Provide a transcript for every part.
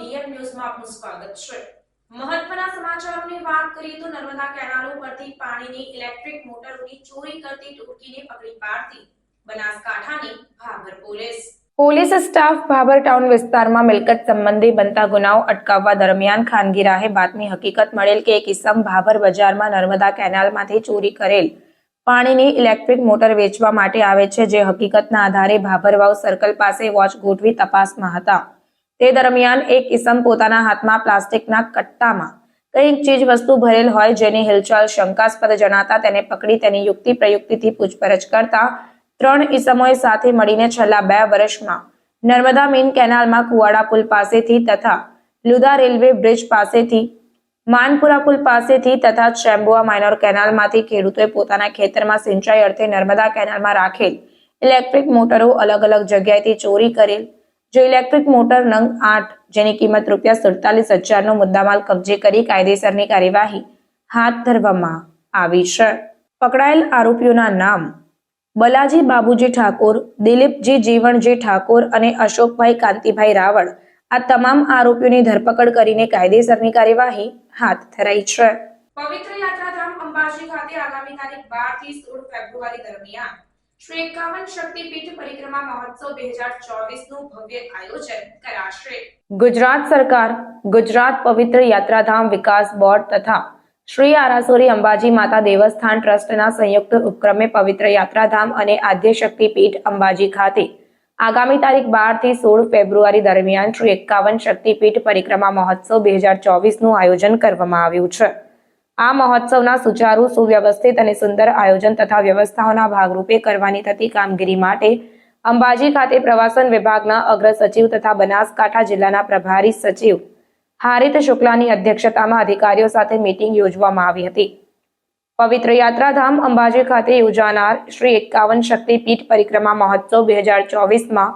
DM ન્યૂઝમાં આપનું સ્વાગત છે. મહત્વના સમાચારોની વાત કરીએ તો નર્મદા કેનાલો પરથી પાણીની ઇલેક્ટ્રિક મોટરોની ચોરી કરતી ટોળકીને પકડી પાડતી બનાસકાંઠાની Bhabhar police. Police staff Bhabhar town વિસ્તારમાં મિલકત સંબંધી બનતા ગુનાઓ અટકાવવા દરમિયાન ખાનગી રાહે બાતમી હકીકત મળેલ કે એક ઇસમ ભાભર બજારમાં નર્મદા કેનાલમાંથી ચોરી કરેલ પાણીની ઇલેક્ટ્રિક મોટર વેચવા માટે આવે છે, જે હકીકતના આધારે ભાભરવાવ સર્કલ પાસે વોચ ગોઠવી તપાસમાં હતા. તે દરમિયાન એક ઇસમ પોતાના હાથમાં પ્લાસ્ટિકના કટ્ટામાં કંઈક ચીજ વસ્તુ ભરેલ હોય જેની હિલચાલ શંકાસ્પદ જણાતા તેને પકડી તેની યુક્તિ પ્રયુક્તિથી પૂછપરછ કરતા ત્રણ ઇસમોએ સાથે મળીને છેલ્લા બે વર્ષમાં નર્મદા મેઇન કેનાલમાં કુવાડા પુલ પાસેથી તથા લુદા રેલવે બ્રિજ પાસેથી, માનપુરા પુલ પાસેથી તથા ચેમ્બુઆ માઇનોર કેનાલમાંથી ખેડૂતોએ પોતાના ખેતરમાં સિંચાઈ અર્થે નર્મદા કેનાલમાં રાખેલ ઇલેક્ટ્રિક મોટરો અલગ અલગ જગ્યાએથી ચોરી કરેલ જે ઇલેક્ટ્રિક મોટર નંગ આઠ, જેની કિંમત રૂપિયા સુડતાલીસ હજારનો મુદ્દામાલ કબજે કરી કાયદેસરની કાર્યવાહી હાથ ધરવામાં આવી છે. પકડાયેલ આરોપીઓના નામ બલાજી બાબુજી ઠાકોર, દિલીપજી જીવણજી ઠાકોર અને અશોકભાઈ કાંતિભાઈ રાવળ આ તમામ આરોપીઓની ધરપકડ કરીને કાયદેસરની કાર્યવાહી હાથ ધરાઈ છે. પવિત્ર યાત્રાધામ અંબાજી ખાતે આગામી તારીખ બારથી સોળ ફેબ્રુઆરી દરમિયાન ગુજરાત સરકાર, ગુજરાત પવિત્ર યાત્રાધામ વિકાસ બોર્ડ તથા શ્રી આરાસુરી અંબાજી માતા દેવસ્થાન ટ્રસ્ટના સંયુક્ત ઉપક્રમે પવિત્ર યાત્રાધામ અને આદ્ય શક્તિપીઠ અંબાજી ખાતે આગામી તારીખ બારથી સોળ ફેબ્રુઆરી દરમિયાન શ્રી એકાવન શક્તિપીઠ પરિક્રમા મહોત્સવ બે હજાર ચોવીસનું આયોજન કરવામાં આવ્યું છે. આ મહોત્સવના સુચારુ, સુવ્યવસ્થિત અને સુંદર આયોજન તથા વ્યવસ્થાઓના ભાગરૂપે કરવાની થતી કામગીરી માટે અંબાજી ખાતે પ્રવાસન વિભાગના અગ્ર સચિવ તથા બનાસકાંઠા જિલ્લાના પ્રભારી સચિવ હારિત શુક્લાની અધ્યક્ષતામાં અધિકારીઓ સાથે મીટિંગ યોજવામાં આવી હતી. પવિત્ર યાત્રાધામ અંબાજી ખાતે યોજાનાર શ્રી એકાવન શક્તિપીઠ પરિક્રમા મહોત્સવ બે હજાર ચોવીસમાં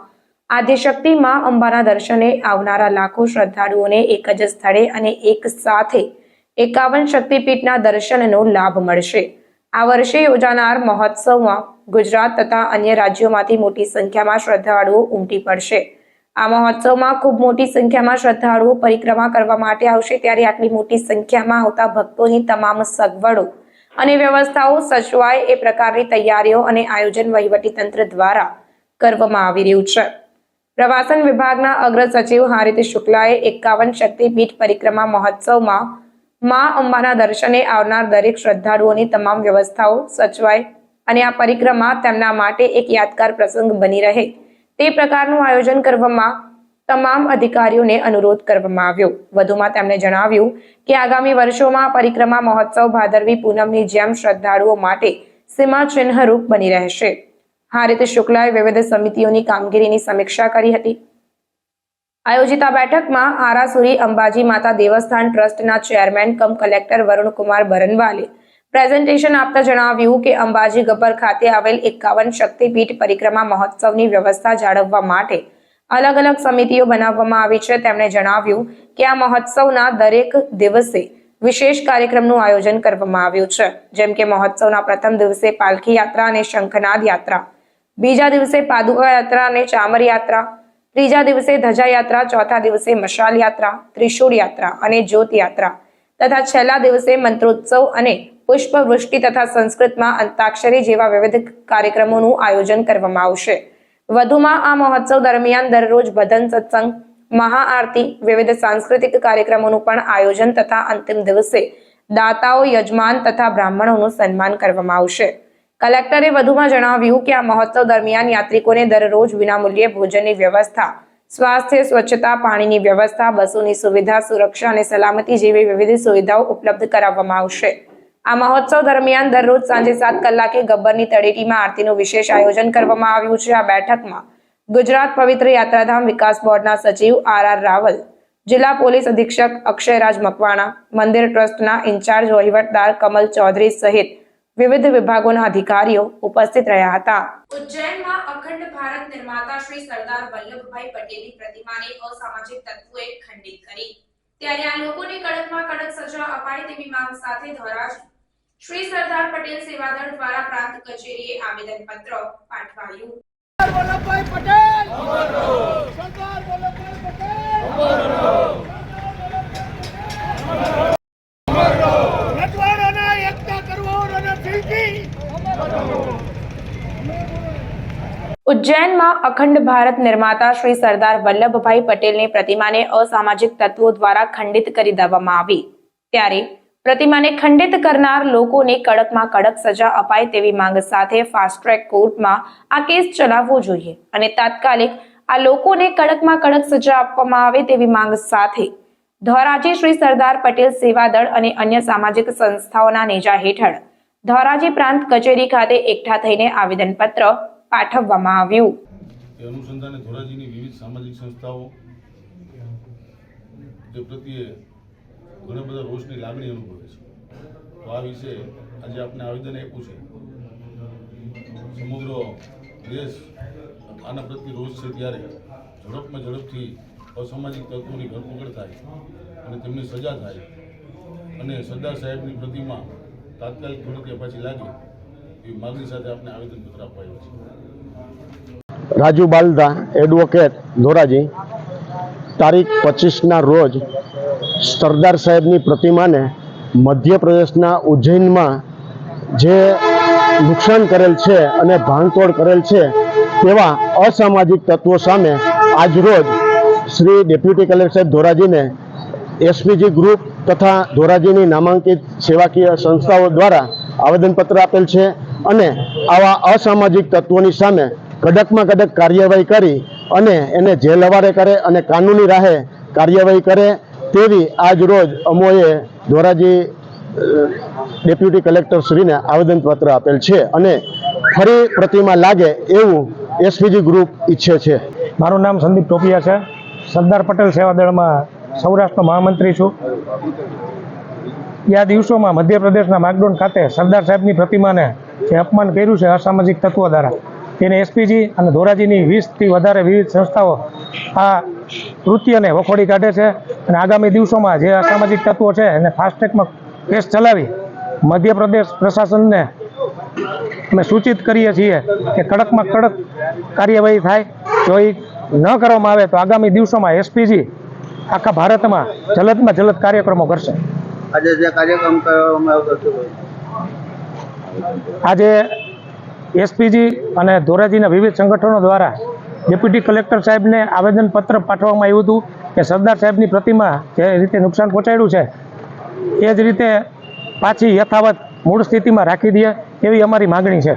આદિશક્તિ માં અંબાના દર્શને આવનારા લાખો શ્રદ્ધાળુઓને એક જ સ્થળે અને એક સાથે એકાવન શક્તિપીઠના દર્શનનો લાભ મળશે. આ વર્ષે યોજાનાર મહોત્સવમાં ગુજરાત તથા અન્ય રાજ્યોમાંથી મોટી સંખ્યામાં શ્રદ્ધાળુઓ ઉમટી પડશે. આ મહોત્સવમાં ખૂબ મોટી સંખ્યામાં શ્રદ્ધાળુઓ પરિક્રમા કરવા માટે આવશે ત્યારે આટલી મોટી સંખ્યામાં આવતા ભક્તોની તમામ સગવડો અને વ્યવસ્થાઓ સચવાય એ પ્રકારની તૈયારીઓ અને આયોજન વહીવટી તંત્ર દ્વારા કરવામાં આવી રહ્યું છે. પ્રવાસન વિભાગના અગ્ર સચિવ હારિત શુક્લાએ એકાવન શક્તિપીઠ પરિક્રમા મહોત્સવમાં મા અંબાના દર્શને આવનાર દરેક શ્રદ્ધાળુઓની તમામ વ્યવસ્થાઓ સચવાય અને આ પરિક્રમા તેમના માટે એક યાદગાર પ્રસંગ બની રહે. તે પ્રકારનું આયોજન કરવામાં તમામ અધિકારીઓને અનુરોધ કરવામાં આવ્યો. વધુમાં તેમણે જણાવ્યું કે આગામી વર્ષોમાં પરિક્રમા મહોત્સવ ભાદરવી પૂનમની જેમ શ્રદ્ધાળુઓ માટે સીમાચિહ્નરૂપ બની રહેશે. આ રીતે શુક્લાએ વિવિધ સમિતિઓની કામગીરીની સમીક્ષા કરી હતી. આયોજિત આ બેઠકમાં આરાસુરી અંબાજી માતા દેવસ્થાન ટ્રસ્ટના ચેરમેન કમ કલેક્ટર વરુણકુમાર બરનવાલે પ્રેઝન્ટેશન આપતા જણાવ્યું કે અંબાજી ગબ્બર ખાતે આવેલ એકાવન શક્તિપીઠ પરિક્રમા મહોત્સવની વ્યવસ્થા જાળવવા માટે અલગ અલગ સમિતિઓ બનાવવામાં આવી છે. તેમણે જણાવ્યું કે આ મહોત્સવના દરેક દિવસે વિશેષ કાર્યક્રમનું આયોજન કરવામાં આવ્યું છે. જેમ કે મહોત્સવના પ્રથમ દિવસે પાલખી યાત્રા અને શંખનાદ યાત્રા, બીજા દિવસે પાદુકા યાત્રા અને ચામર યાત્રા ત્રીજા દિવસે ધજા યાત્રા ચોથા દિવસે મશાલ યાત્રા ત્રિશૂળ યાત્રા અને જ્યોત યાત્રા તથા છેલ્લા દિવસે મંત્રોત્સવ અને પુષ્પવૃષ્ટિ તથા સંસ્કૃતમાં અંતાક્ષરી જેવા વિવિધ કાર્યક્રમોનું આયોજન કરવામાં આવશે. વધુમાં આ મહોત્સવ દરમિયાન દરરોજ ભજન સત્સંગ, મહાઆરતી, વિવિધ સાંસ્કૃતિક કાર્યક્રમોનું પણ આયોજન તથા અંતિમ દિવસે દાતાઓ, યજમાન તથા બ્રાહ્મણોનું સન્માન કરવામાં આવશે. કલેક્ટરે વધુમાં જણાવ્યું કે આ મહોત્સવ દરમિયાન યાત્રિકોને દરરોજ વિનામૂલ્યે ભોજનની વ્યવસ્થા, સ્વાસ્થ્ય, સ્વચ્છતા, પાણીની વ્યવસ્થા, બસોની સુવિધા, સુરક્ષા અને સલામતી જેવી વિવિધ સુવિધાઓ ઉપલબ્ધ કરાવવામાં આવશે. આ મહોત્સવ દરમિયાન દરરોજ સાંજે સાત કલાકે ગબ્બરની તળેટીમાં આરતીનું વિશેષ આયોજન કરવામાં આવ્યું છે. આ બેઠકમાં ગુજરાત પવિત્ર યાત્રાધામ વિકાસ બોર્ડના સચિવ આર આર રાવલ, જિલ્લા પોલીસ અધિક્ષક અક્ષયરાજ મકવાણા, મંદિર ટ્રસ્ટના ઇન્ચાર્જ વહીવટદાર કમલ ચૌધરી સહિત વિવિધ વિભાગોના અધિકારીઓ ઉપસ્થિત રહ્યા હતા. ઉજ્જૈનમાં અખંડ ભારત નિર્માતા શ્રી સરદાર વલ્લભભાઈ પટેલની પ્રતિમાને અસામાજિક તત્વોએ ખંડિત કરી. ત્યારે આ લોકોને કડકમાં કડક સજા અપાય તેવી માંગ સાથે ધોરાજી શ્રી સરદાર પટેલ સેવાદળ દ્વારા પ્રાંત કચેરીએ આવેદનપત્ર પાઠવાયું. સરદાર વલ્લભભાઈ પટેલ સરદાર વલ્લભભાઈ પટેલ રજવાડાના એકતા કરવો અને ફિરકી ઉજ્જૈનમાં અખંડ ભારત નિર્માતા શ્રી સરદાર વલ્લભભાઈ પટેલની પ્રતિમાને અસામાજિક તત્વો દ્વારા ખંડિત કરી દેવામાં આવી. ત્યારે પ્રતિમાને ખંડિત કરનાર લોકોને કડકમાં કડક સજા અપાય તેવી માંગ સાથે ફાસ્ટ ટ્રેક કોર્ટમાં આ કેસ ચલાવવો જોઈએ અને તાત્કાલિક આ લોકોને કડકમાં કડક સજા આપવામાં આવે તેવી માંગ સાથે ધોરાજી શ્રી સરદાર પટેલ સેવા દળ અને અન્ય સામાજિક સંસ્થાઓના નેજા હેઠળ ધોરાજી પ્રાંત કચેરી ખાતે એકઠા થઈને આવેદનપત્ર પાઠવવામાં આવ્યું. અનુસંધાને ધોરાજીની વિવિધ સામાજિક સંસ્થાઓ જે પ્રત્યે ઘણા બધા રોષની લાગણી અનુભવે છે. તો આ વિશે આજે આપણે આવેદન આપ્યું છે. સમગ્ર દેશ આના પ્રત્યે રોષ છે ત્યારે ઝડપમાં ઝડપથી અસામાજિક તત્વોની ધરપકડ થાય અને તેમની સજા થાય. અને સરદાર સાહેબની પ્રતિમા તાત્કાલિક ધોરણે પાછી લાગે. રાજુ બાલદા એડવોકેટ ધોરાજી, તારીખ પચીસના રોજ સરદાર સાહેબની પ્રતિમાને મધ્યપ્રદેશના ઉજ્જૈનમાં જે નુકસાન કરેલ છે અને ભાંગતોડ કરેલ છે તેવા અસામાજિક તત્વો સામે આજરોજ શ્રી ડેપ્યુટી કલેક્ટર ધોરાજીને એસપીજી ગ્રુપ તથા ધોરાજીની નામાંકિત સેવાકીય સંસ્થાઓ દ્વારા આવેદનપત્ર આપેલ છે. અને આવા અસામાજિક તત્વોની સામે કડકમાં કડક કાર્યવાહી કરી અને એને જેલ હવારે કરે અને કાનૂની રાહે કાર્યવાહી કરે તેવી આજ રોજ અમોએ ધોરાજી ડેપ્યુટી કલેક્ટર શ્રીને આવેદનપત્ર આપેલ છે અને ફરી પ્રતિમા લાગે એવું એસપીજી ગ્રુપ ઈચ્છે છે. મારું નામ સંદીપ ટોપિયા છે. સરદાર પટેલ સેવા દળમાં સૌરાષ્ટ્રનો મહામંત્રી છું. આ દિવસોમાં મધ્યપ્રદેશના માગડોન ખાતે સરદાર સાહેબની પ્રતિમાને જે અપમાન કર્યું છે અસામાજિક તત્વો દ્વારા. તેને એસપીજી અને ધોરાજીની વીસથી વધારે વિવિધ સંસ્થાઓ આ કૃત્યને વખોડી કાઢે છે અને આગામી દિવસોમાં જે અસામાજિક તત્વો છે એને ફાસ્ટ કેસ ચલાવી મધ્યપ્રદેશ પ્રશાસનને અમે સૂચિત કરીએ છીએ કે કડકમાં કડક કાર્યવાહી થાય. જો એ ન કરવામાં આવે તો આગામી દિવસોમાં એસપીજી આખા ભારતમાં જલદમાં જલદ કાર્યક્રમો કરશે. આજે જે કાર્યક્રમ કરવામાં આવતો આજે એસપીજી અને ધોરાજીના વિવિધ સંગઠનો દ્વારા ડેપ્યુટી કલેક્ટર સાહેબને આવેદનપત્ર પાઠવવામાં આવ્યું હતું કે સરદાર સાહેબની પ્રતિમા જે રીતે નુકસાન પહોંચાડ્યું છે, એ જ રીતે પાછી યથાવત મૂળ સ્થિતિમાં રાખી દે એવી અમારી માગણી છે.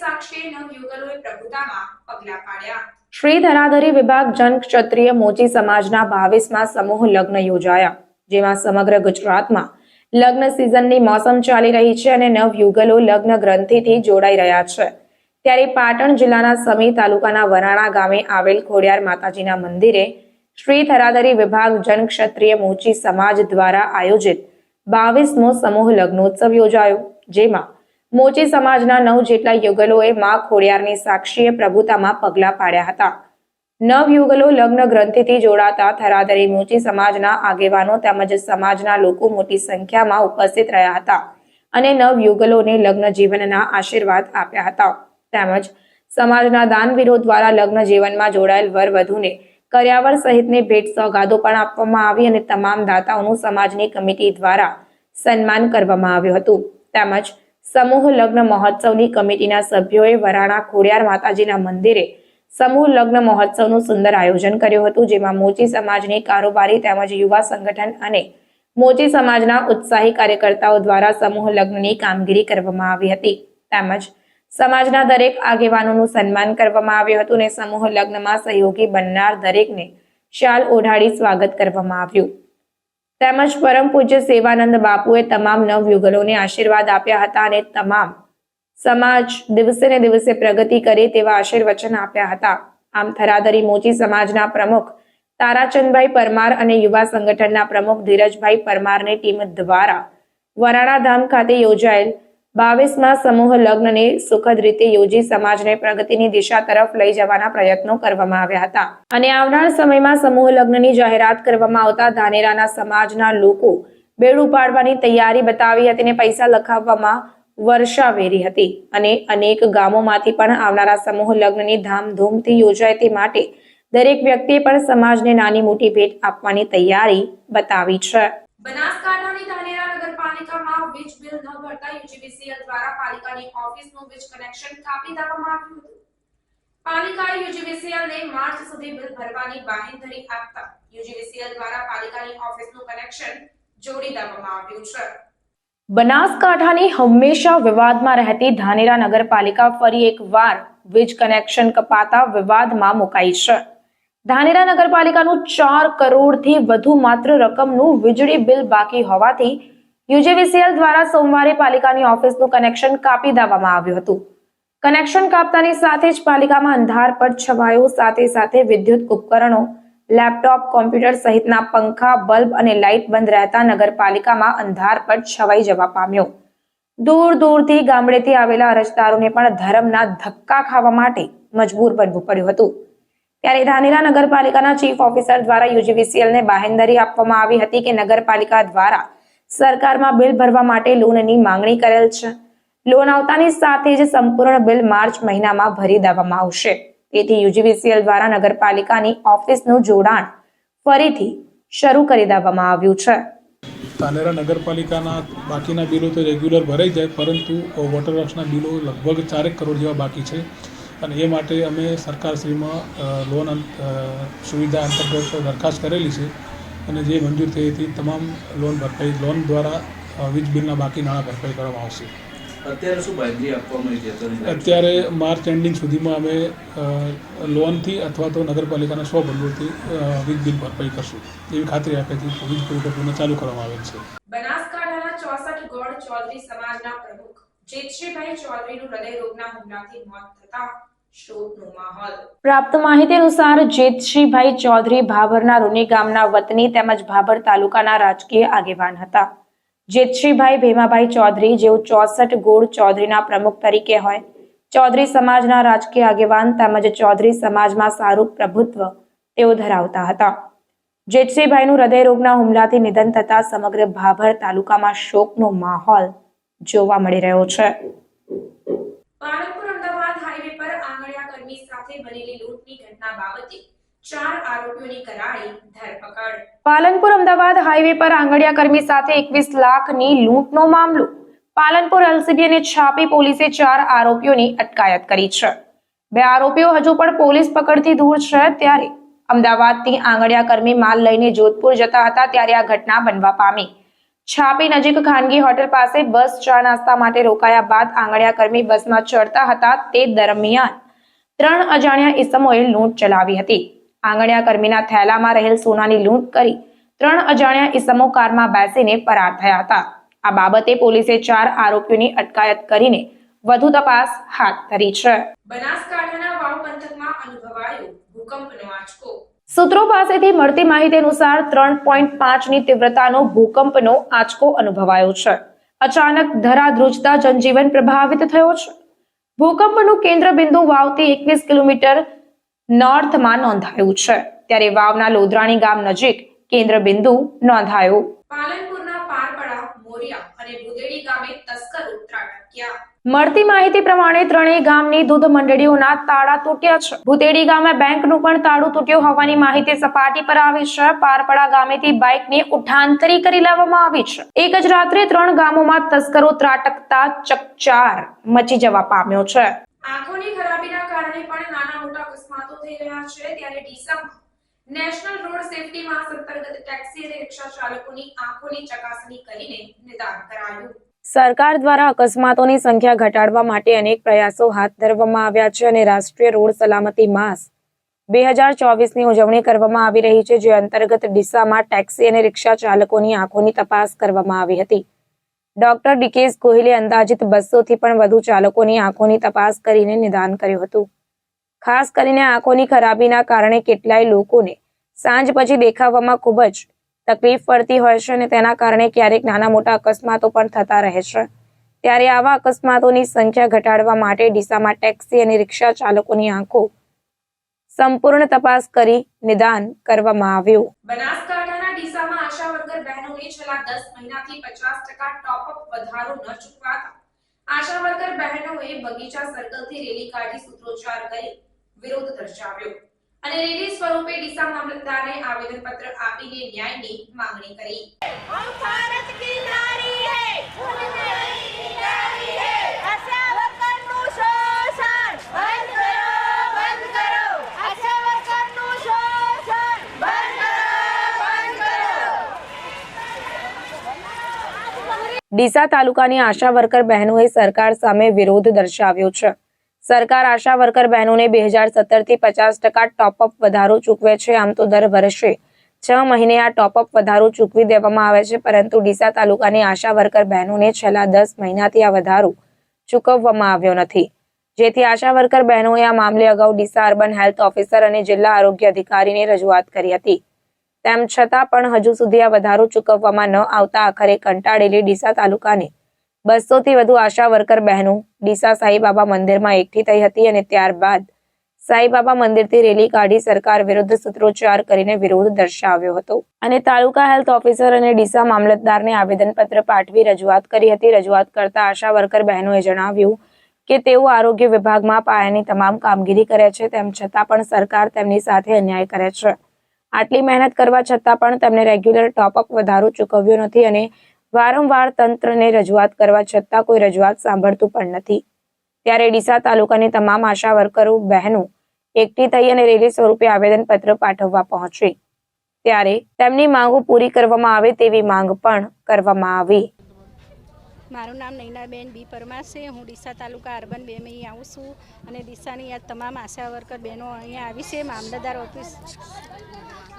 સાક્ષી નવયુગલોએ પ્રભુતામાં પગલા પાડ્યા. શ્રી ધરાધરી વિભાગ જન ક્ષત્રિય મોચી સમાજના બાવીસમાં સમૂહ લગ્ન યોજાયા, જેમાં સમગ્ર ગુજરાતમાં લગ્ન સિઝનની મોસમ ચાલી રહી છે અને નવ યુગલો લગ્ન ગ્રંથિથી જોડાઈ રહ્યા છે. ત્યારે પાટણ જિલ્લાના સમી તાલુકાના વરાણા ગામે આવેલ ખોડિયાર માતાજીના મંદિરે શ્રી ધરાધરી વિભાગ જન ક્ષત્રિય મોચી સમાજ દ્વારા આયોજિત બાવીસમો સમૂહ લગ્નોત્સવ યોજાયો, જેમાં મોચી સમાજના નવ જેટલા યુગલોએ મા ખોડિયારની સાક્ષીએ પ્રભુતામાં પગલા પાડ્યા હતા. નવ યુગલો લગ્ન ગ્રંથિથી જોડાતા થરાદરી મોચી સમાજના આગેવાનો તેમજ સમાજના લોકો મોટી સંખ્યામાં ઉપસ્થિત રહ્યા હતા અને નવ યુગલોને લગ્ન જીવનના આશીર્વાદ આપ્યા હતા. તેમજ સમાજના દાનવીરો દ્વારા લગ્ન જીવનમાં જોડાયેલ વર વધુને કર્યાવર સહિતની ભેટ સોગાદો પણ આપવામાં આવી અને તમામ દાતાઓનું સમાજની કમિટી દ્વારા સન્માન કરવામાં આવ્યું હતું. તેમજ સમૂહ લગ્ન મહોત્સવની કમિટીના સભ્યોએ વરાણા ખોડિયાર માતાજીના મંદિરે સમૂહ લગ્ન મહોત્સવનું સુંદર આયોજન કર્યું હતું, જેમાં મોચી સમાજની કારોબારી તેમજ યુવા સંગઠન અને મોચી સમાજના ઉત્સાહી કાર્યકર્તાઓ દ્વારા સમૂહ લગ્નની કામગીરી કરવામાં આવી હતી. તેમજ સમાજના દરેક આગેવાનોનું સન્માન કરવામાં આવ્યું હતું અને સમૂહ લગ્નમાં સહયોગી બનનાર દરેકને શાલ ઓઢાડી સ્વાગત કરવામાં આવ્યું. તેમજ પરમ પૂજ્ય સેવાનંદ બાપુએ તમામ નવયુગલોને આશીર્વાદ આપ્યા હતા અને તમામ સમાજ દિવસે ને દિવસે પ્રગતિ કરે તેવા આશીર્વચન આપ્યા હતા. આમ થરાદરી મોચી સમાજના પ્રમુખ તારાચંદભાઈ પરમાર અને યુવા સંગઠનના પ્રમુખ ધીરજભાઈ પરમારની ટીમ દ્વારા વરાણા ધામ ખાતે યોજાયેલ બાવીસમાં સમૂહ લગ્નને સુખદ રીતે યોજી સમાજને પ્રગતિની દિશા તરફ લઈ જવાના પ્રયત્નો કરવામાં આવ્યા હતા. અને આવનાર સમયમાં સમૂહ લગ્નની જાહેરાત કરવામાં આવતા ધાનેરાના સમાજના લોકો બેડ ઉપાડવાની તૈયારી બતાવી હતી અને પૈસા લખાવવામાં વર્ષાવેરી હતી. અને અનેક ગામોમાંથી પણ આવનારા સમૂહ લગ્નની ધામધૂમથી યોજાય તે માટે દરેક વ્યક્તિએ પણ સમાજને નાની મોટી ભેટ આપવાની તૈયારી બતાવી છે. બનાસકાંઠાની ધાનેરા નગરપાલિકામાં વીજ બિલ ન ભરતા યુજીવીસીએલ દ્વારા પાલિકાની ઓફિસનું વીજ કનેક્શન કાપી દેવામાં આવ્યું હતું. પાલિકાએ યુજીવીસીએલને માર્ચ સુધી બિલ ભરવાની બાહેંધરી આપતા યુજીવીસીએલ દ્વારા પાલિકાની ઓફિસનું કનેક્શન જોડી દેવામાં આવ્યું છે. બનાસકાંઠાની હંમેશા વિવાદમાં રહેતી ધાનેરા નગરપાલિકા ફરી એકવાર વીજ કનેક્શન કપાતા વિવાદમાં મુકાઈ છે. ધાનેરા નગરપાલિકાનું ચાર કરોડથી વધુ માત્ર રકમનું વીજળી બિલ બાકી હોવાથી યુજીવીસીએલ દ્વારા સોમવારે પાલિકાની ઓફિસનું કનેક્શન કાપી દેવામાં આવ્યું હતું. કનેક્શન કાપતાની સાથે જ પાલિકામાં અંધારપટ છવાયો, સાથે સાથે વિદ્યુત ઉપકરણો, લેપટોપ, કોમ્પ્યુટર સહિતના પંખા, બલ્બ અને લાઇટ બંધ રહેતા નગરપાલિકામાં અંધારપટ છવાઈ જવા પામ્યો. દૂર દૂરથી ગામડેથી આવેલા અરજદારોને પણ ધર્મના ધક્કા ખાવા માટે મજબૂર બનવું પડ્યું હતું. ત્યારે ધાનેરા નગરપાલિકાના ચીફ ઓફિસર દ્વારા યુજીવીસીએલને બાહેંધરી આપવામાં આવી હતી કે નગરપાલિકા દ્વારા સરકારમાં બિલ ભરવા માટે લોનની માંગણી કરેલ છે. લોન આવતાની સાથે જ સંપૂર્ણ બિલ માર્ચ મહિનામાં ભરી દેવામાં આવશે. તેથી યુજીવીસીએલ દ્વારા નગરપાલિકાની ઓફિસનું જોડાણ ફરીથી શરૂ કરી દેવામાં આવ્યું છે. તાનેરા નગરપાલિકાના બાકીના બિલો તો રેગ્યુલર ભરાઈ જાય, પરંતુ વોટર વર્ક્સના બિલો લગભગ ચારેક કરોડ જેવા બાકી છે. અને એ માટે અમે સરકારશ્રીમાં લોન સુવિધા અંતર્ગત દરખાસ્ત કરેલી છે. અને જે મંજૂર થઈ હતી તમામ લોન ભરપાઈ લોન દ્વારા વીજ બિલના બાકી નાણાં ભરપાઈ કરવામાં આવશે. અત્યારે શું બાંધરી આપવામાં આવી અત્યારે? અત્યારે માર્ચ એન્ડિંગ સુધીમાં અમે લોનથી અથવા તો નગરપાલિકાના સો ભંડોળથી વીજ બિલ ભરપાઈ કરશું. એવી ખાતરી આપે છે વીજ પુરવઠો પુનઃ ચાલુ કરવામાં આવેલ છે. બનાસકાંઠાના ચોસઠ ગોળ ચૌધરી સમાજના પ્રમુખ જેતશ્રીભાઈ ચૌધરીનું હૃદય રોગના હુમલાથી મોત થતા પ્રાપ્ત માહિતી અનુસાર જીતશ્રીભાઈ ચૌધરી ભાભરના રૂની ગામના વતની તેમજ ભાભર તાલુકાના રાજકીય આગેવાન હતા. જેતશ્રીભાઈ ભીમાભાઈ ચૌધરી જેઓ ચોસઠ ગોળ ચૌધરીના પ્રમુખ તરીકે હોય. ચૌધરી સમાજના રાજકીય આગેવાન તેમજ ચૌધરી સમાજમાં સારું પ્રભુત્વ તેઓ ધરાવતા હતા. જેતશ્રીભાઈનું હૃદયરોગના હુમલાથી નિધન થતા સમગ્ર ભાભર તાલુકામાં શોકનો માહોલ જોવા મળી રહ્યો છે પાલનપુર અમદાવાદ હાઈવે પર આંગણિયા કર્મી સાથે બનેલી લૂંટની ઘટના બાબતે પાલનપુર અમદાવાદ હાઈવે પર આંગડિયા કર્મી સાથે એકવીસ લાખની લૂંટનો મામલો. પાલનપુર એલસીબી અને છાપી પોલીસે ચાર આરોપીઓની અટકાયત કરી છે. બે આરોપીઓ હજુ પણ પોલીસ પકડથી દૂર છે ત્યારે અમદાવાદથી આંગડિયા કર્મી માલ લઈને જોધપુર જતા હતા ત્યારે આ ઘટના બનવા પામી. છાપી નજીક ખાનગી હોટેલ પાસે બસ ચા નાસ્તા માટે રોકાયા બાદ આંગડિયા કર્મી બસમાં ચડતા હતા તે દરમિયાન ત્રણ અજાણ્યા ઈસમોએ લૂંટ ચલાવી હતી. આંગણિયા કર્મીના થેલામાં રહેલ સોનાની લૂંટ કરી ત્રણ અજાણ્યા ઈસમો કારમાં બેસીને ફરાર થયા હતા. આ બાબતે પોલીસે ચાર આરોપીઓની અટકાયત કરીને વધુ તપાસ હાથ ધરી છે. બનાસકાંઠાના વાવ પંથકમાં અનુભવાયો ભૂકંપનો આંચકો સૂત્રો પાસેથી મળતી માહિતી અનુસાર ત્રણ પોઈન્ટ પાંચની તીવ્રતાનો ભૂકંપનો આંચકો અનુભવાયો છે. અચાનક ધરાધ્રુજતા જનજીવન પ્રભાવિત થયો છે. ભૂકંપનું કેન્દ્ર બિંદુ વાવથી એકવીસ કિલોમીટર નોર્થમાં નોંધાયું છે. ત્યારે વાવના લોધરાણી ગામ નજીક કેન્દ્ર બિંદુ નોંધાયું. પાલનપુરના પારપડા, મોરિયા અને બુદેડી ગામે તસ્કરો ત્રાટક્યા મળતી માહિતી પ્રમાણે ત્રણેય ગામની દૂધ મંડળીઓના તાળા તૂટ્યા છે. ભૂતેડી ગામે બેંકનું પણ તાળું તૂટ્યું હોવાની માહિતી સપાટી પર આવી છે. પારપડા ગામેથી બાઇકને ઉઠાંતરી કરી લેવામાં આવી છે. એક જ રાત્રે ત્રણ ગામોમાં તસ્કરો ત્રાટકતા ચકચાર મચી જવા પામ્યો છે. આંખોની ખરાબીના કારણે પણ નાના મોટા અકસ્માતો થઈ રહ્યા છે. ત્યારે ડીસામાં નેશનલ રોડ સેફટી માસ અંતર્ગત ટેક્સી અને રિક્ષા ચાલકોની આંખોની ચકાસણી કરીને નિદાન કરાયું. સરકાર દ્વારા અકસ્માતોની સંખ્યા ઘટાડવા માટે અનેક પ્રયાસો હાથ ધરવામાં આવ્યા છે અને રાષ્ટ્રીય રોડ સલામતી માસ બે હજાર ચોવીસની ઉજવણી કરવામાં આવી રહી છે, જે અંતર્ગત ડીસામાં ટેક્સી અને રિક્ષા ચાલકોની આંખોની તપાસ કરવામાં આવી હતી. ડોક્ટર ડીકેશ ગોહિલે અંદાજિત બસોથી પણ વધુ ચાલકોની આંખોની તપાસ કરીને નિદાન કર્યું હતું. ખાસ કરીને આંખોની ખરાબીના કારણે કેટલાય લોકોને સાંજ પછી દેખાવામાં ખૂબ જ તકલીફ પડતી હોય છે અને તેના કારણે ક્યારેક નાના મોટા અકસ્માતો પણ થતા રહે છે. ત્યારે આવા અકસ્માતોની સંખ્યા ઘટાડવા માટે ડીસામાં ટેક્સી અને રિક્ષા ચાલકોની આંખો સંપૂર્ણ તપાસ કરી નિદાન કરવામાં આવ્યું. બનાસકાંઠાના ડીસામાં આશા વર્કર બહેનોને છેલ્લા દસ મહિનાથી પચાસ ટકા ટોપઅપ વધારો ન ચૂકવાતા આશા વર્કર બહેનોએ બગીચા સર્કલથી રેલી કાઢી સૂત્રોચ્ચાર કરી વિરોધ દર્શાવ્યો. અને રેલી સ્વરૂપે ડીસા મામલતદારને આવેદન પત્ર આપીને ન્યાયની માંગણી કરી. ડીસા તાલુકાની આશા વર્કર બહેનોએ સરકાર સામે વિરોધ દર્શાવ્યો છે. સરકાર આશા વર્કર બહેનોને બે હજાર સત્તરથી પચાસ ટકા ટોપઅપ વધારો ચૂકવે છે. આમ તો દર વર્ષે છ મહિને આ ટોપઅપ વધારો ચૂકવી દેવામાં આવે છે, પરંતુ ડીસા તાલુકાની આશા વર્કર બહેનોને છેલ્લા દસ મહિનાથી આ વધારો ચૂકવવામાં આવ્યો નથી. જેથી આશા વર્કર બહેનોએ આ મામલે અગાઉ ડીસા અર્બન હેલ્થ ઓફિસર અને જિલ્લા આરોગ્ય અધિકારીને રજૂઆત કરી હતી. તેમ છતાં પણ હજુ સુધી આ વધારો ચૂકવવામાં ન આવતા આખરે કંટાળેલી ડીસા તાલુકાની બસો થી વધુ આશા વર્કર બહેનો ડીસા સાઈબાબા મંદિરમાં એકઠી થઈ હતી અને ત્યારબાદ સાઈબાબા મંદિરથી રેલી કાઢી સરકાર વિરુદ્ધ સૂત્રોચ્ચાર કરીને વિરોધ દર્શાવ્યો હતો. અને તાલુકા હેલ્થ ઓફિસર અને ડીસા મામલતદારને આવેદનપત્ર પાઠવી રજૂઆત કરી હતી. રજૂઆત કરતા આશા વર્કર બહેનોએ જણાવ્યું કે તેઓ આરોગ્ય વિભાગમાં પાયાની તમામ કામગીરી કરે છે, તેમ છતાં પણ સરકાર તેમની સાથે અન્યાય કરે છે. આટલી મહેનત કરવા છતાં પણ તેમને રેગ્યુલર ટોપઅપ વધારો ચૂકવ્યો નથી અને વારંવાર તંત્રને રજૂઆત કરવા છતાં કોઈ રજૂઆત સાંભળતું પણ નથી. ત્યારે ડીસા તાલુકાની તમામ આશા વર્કરો, બહેનો એકઠી થઈ અને રેલી સ્વરૂપે આવેદનપત્ર પાઠવવા પહોંચી. ત્યારે તેમની માંગો પૂરી કરવામાં આવે તેવી માંગ પણ કરવામાં આવી. મારું નામ નૈનાબેન બી પરમાર છે. હું ડીસા તાલુકા અર્બન બેમાં આવું છું અને ડીસાની આ તમામ આશા વર્કર બહેનો અહીંયા આવી છે. મામલતદાર ઓફિસ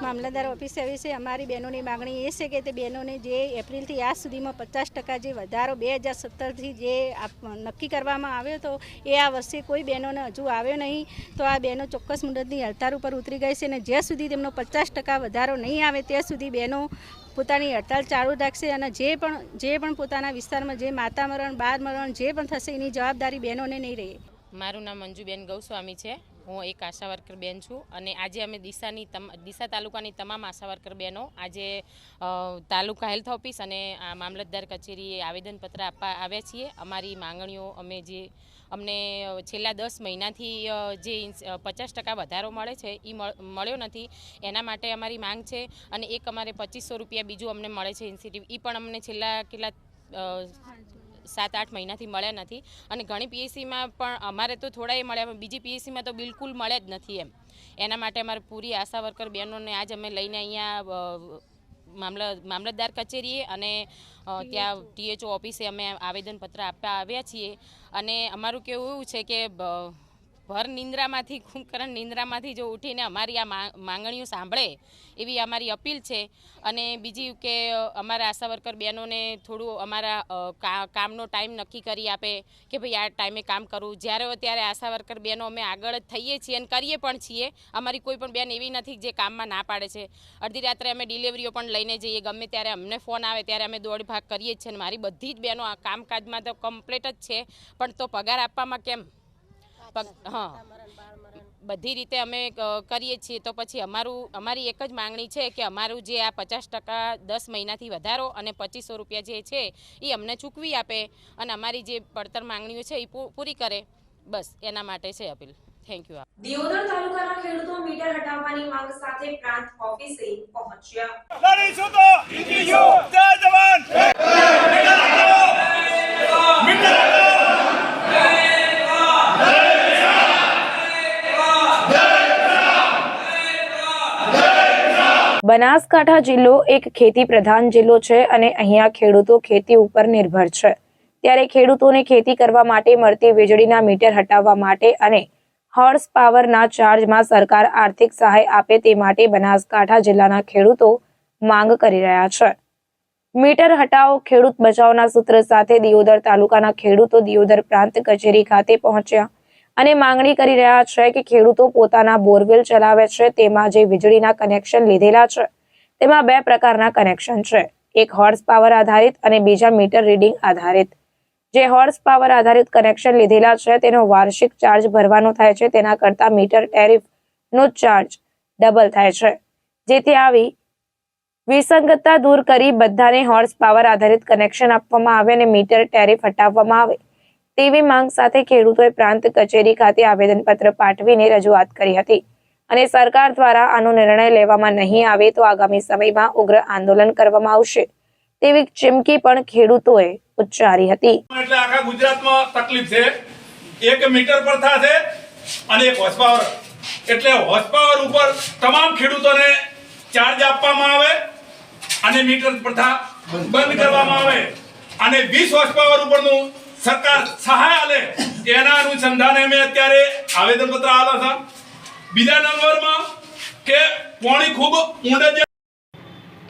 મામલતદાર ઓફિસે આવી છે. અમારી બહેનોની માગણી એ છે કે તે બહેનોને જે એપ્રિલથી આજ સુધીમાં પચાસ ટકા જે વધારો બે હજાર સત્તરથી જે નક્કી કરવામાં આવ્યો હતો એ આ વર્ષે કોઈ બહેનોને હજુ આવ્યો નહીં. તો આ બહેનો ચોક્કસ મુદતની હડતાળ ઉપર ઉતરી ગઈ છે અને જ્યાં સુધી તેમનો પચાસ ટકા વધારો નહીં આવે ત્યાં સુધી બહેનો પોતાની હડતાળ ચાલુ રાખશે અને જે પણ જે પણ પોતાના વિસ્તારમાં જે માતા મરણ બાર મરણ જે પણ થશે એની જવાબદારી બહેનોને નહીં રહે. મારું નામ મંજુબેન ગૌસ્વામી છે. હું એક આશા વર્કર બેન છું અને આજે અમે દિશાની તમ દિશા તાલુકાની તમામ આશા વર્કર બહેનો આજે તાલુકા હેલ્થ ઓફિસ અને મામલતદાર કચેરીએ આવેદનપત્ર આપવા આવ્યા છીએ. અમારી માંગણીઓ અમે જે, અમને છેલ્લા દસ મહિનાથી જે પચાસ ટકા વધારો મળે છે એ મળ્યો નથી. એના માટે અમારી માંગ છે અને એક અમારે પચીસો રૂપિયા બીજું અમને મળે છે ઇન્સેન્ટિવ એ પણ અમને છેલ્લા કેટલા સાત આઠ મહિનાથી મળ્યા નથી. અને ઘણી પીએસસીમાં પણ અમારે તો થોડા એ મળ્યા બીજી પીએસસીમાં તો બિલકુલ મળ્યા જ નથી એમ. એના માટે અમારે પૂરી આશા વર્કર બહેનોને આજ અમે લઈને અહીંયા મામલા મામલ, મામલતદાર કચેરીએ અને ત્યાં ટીએચઓ ઓફિસે અમે આવેદનપત્ર આપવા આવ્યા છીએ. અને અમારું કેવું એવું છે કે ભર નિંદ્રામાંથી, કુંભકરણ નિંદ્રામાંથી જો ઉઠીને અમારી આ માંગણીઓ સાંભળે, એવી અમારી અપીલ છે. અને બીજી કે અમારા આશા વર્કર બહેનોને થોડું અમારા કામનો ટાઈમ નક્કી કરી આપે, કે ભાઈ આ ટાઈમે કામ કરવું જ્યારે હોય ત્યારે આશા વર્કર બહેનો અમે આગળ જ થઈએ છીએ અને કરીએ પણ છીએ. અમારી કોઈ પણ બેન એવી નથી જે કામમાં ના પાડે છે. અડધી રાત્રે અમે ડિલિવરીઓ પણ લઈને જઈએ. ગમે ત્યારે અમને ફોન આવે ત્યારે અમે દોડ ભાગ કરીએ છીએ. અને મારી બધી જ બહેનો આ કામકાજમાં તો કમ્પ્લીટ જ છે. પણ તો પગાર આપવામાં કેમ? હા. બધી રીતે અમે કરીએ છીએ. તો પછી અમારું અમારી એક જ માંગણી છે કે અમારું જે આ પચાસ ટકા દસ મહિનાથી વધારો અને પચીસો રૂપિયા જે છે એ અમને ચૂકવી આપે અને અમારી જે પડતર માંગણીઓ છે એ પૂરી કરે. બસ એના માટે છે અપીલ. થેન્ક યુ દિયોદર તાલુકાના ખેડૂતો મીટર હટાવવાની માંગ સાથે પ્રાંત ઓફિસે પહોંચ્યા. લડીશું તો જીતીશું જય જવાન. બનાસકાંઠા જિલ્લો એક ખેતી પ્રધાન જિલ્લો છે અને અહીંયા ખેડૂતો ખેતી ઉપર નિર્ભર છે. ત્યારે ખેડૂતોને ખેતી કરવા માટે મળતી વીજળીના મીટર હટાવવા માટે અને હોર્સ પાવરના ચાર્જમાં સરકાર આર્થિક સહાય આપે તે માટે બનાસકાંઠા જિલ્લાના ખેડૂતો માંગ કરી રહ્યા છે. મીટર હટાવો ખેડૂત બચાવના સૂત્ર સાથે દિયોદર તાલુકાના ખેડૂતો દિયોદર પ્રાંત કચેરી ખાતે પહોંચ્યા. અને માંગણી કરી રહ્યા છે કે ખેડૂતો પોતાના બોરવેલ ચલાવે છે, તેમાં જે વીજળીના કનેક્શન લીધેલા છે, તેમાં બે પ્રકારના કનેક્શન છે. એક હોર્સ પાવર આધારિત અને બીજા મીટર રીડિંગ આધારિત. જે હોર્સ પાવર આધારિત કનેક્શન લીધેલા છે, તેનો વાર્ષિક ચાર્જ ભરવાનો થાય છે, તેના કરતા મીટર ટેરિફનો ચાર્જ ડબલ થાય છે. જેથી આવી વિસંગતતા દૂર કરી બધાને હોર્સ પાવર આધારિત કનેક્શન આપવામાં આવે અને મીટર ટેરિફ હટાવવામાં આવે. તેવી માંગ સાથે ખેડૂતોએ પ્રાંત કચેરી ખાતે આવેદનપત્ર પાઠવીને રજૂઆત કરી હતી. અને સરકાર દ્વારા આનો નિર્ણય લેવામાં નહીં આવે તો આગામી સમયમાં ઉગ્ર આંદોલન કરવામાં આવશે. તેવી ચીમકી પણ ખેડૂતોએ ઉચ્ચારી હતી. એટલે આખા ગુજરાતમાં તકલીફ છે. એક મીટર પર થશે અને એક હોર્સ પાવર એટલે હોર્સ પાવર ઉપર તમામ ખેડૂતોને ચાર્જ આપવામાં આવે અને મીટર પ્રથા બંધ કરવામાં આવે. અને વીસ હોર્સ પાવર ઉપરનું સરકાર સહાય આલે. એના અનુસંધાને અમે અત્યારે આવેદનપત્ર આલો હતા બીજા નંબરમાં કે પોણી ખૂબ ઊંડે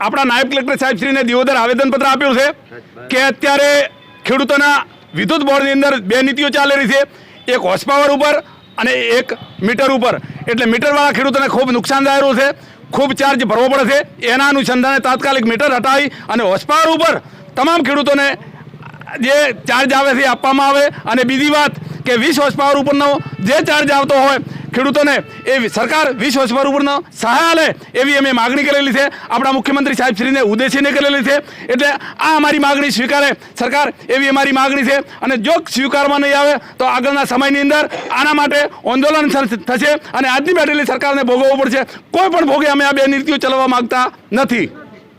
આપણા નાયબ કલેક્ટર સાહેબ શ્રીને દિવોદર આવેદનપત્ર આપ્યું છે કે અત્યારે ખેડૂતોના વિદ્યુત બોર્ડની અંદર બે નીતિઓ ચાલી રહી છે. એક હોર્સ ઉપર અને એક મીટર ઉપર. એટલે મીટરવાળા ખેડૂતોને ખૂબ નુકસાન થયેલું છે. ખૂબ ચાર્જ ભરવો પડે છે. એના અનુસંધાને તાત્કાલિક મીટર હટાવી અને હોર્સ ઉપર તમામ ખેડૂતોને જે ચાર્જ આવે છે આપવામાં આવે. અને બીજી વાત કે વીસ હોર્સ પાવર ઉપરનો જે ચાર્જ આવતો હોય, ખેડૂતોને એ સરકાર વીસ હોર્સ પાવર ઉપરનો સહાય આલે એવી અમે માગણી કરેલી છે. આપણા મુખ્યમંત્રી સાહેબ શ્રીને ઉદ્દેશીને કરેલી છે. એટલે આ અમારી માગણી સ્વીકારે સરકાર એવી અમારી માગણી છે. અને જો સ્વીકારવા નહીં આવે તો આગળના સમયની અંદર આના માટે આંદોલન થશે. અને આજની બેઠેલી સરકારને ભોગવવું પડશે. કોઈ પણ ભોગે અમે આ બે નીતિઓ ચલાવવા માગતા નથી.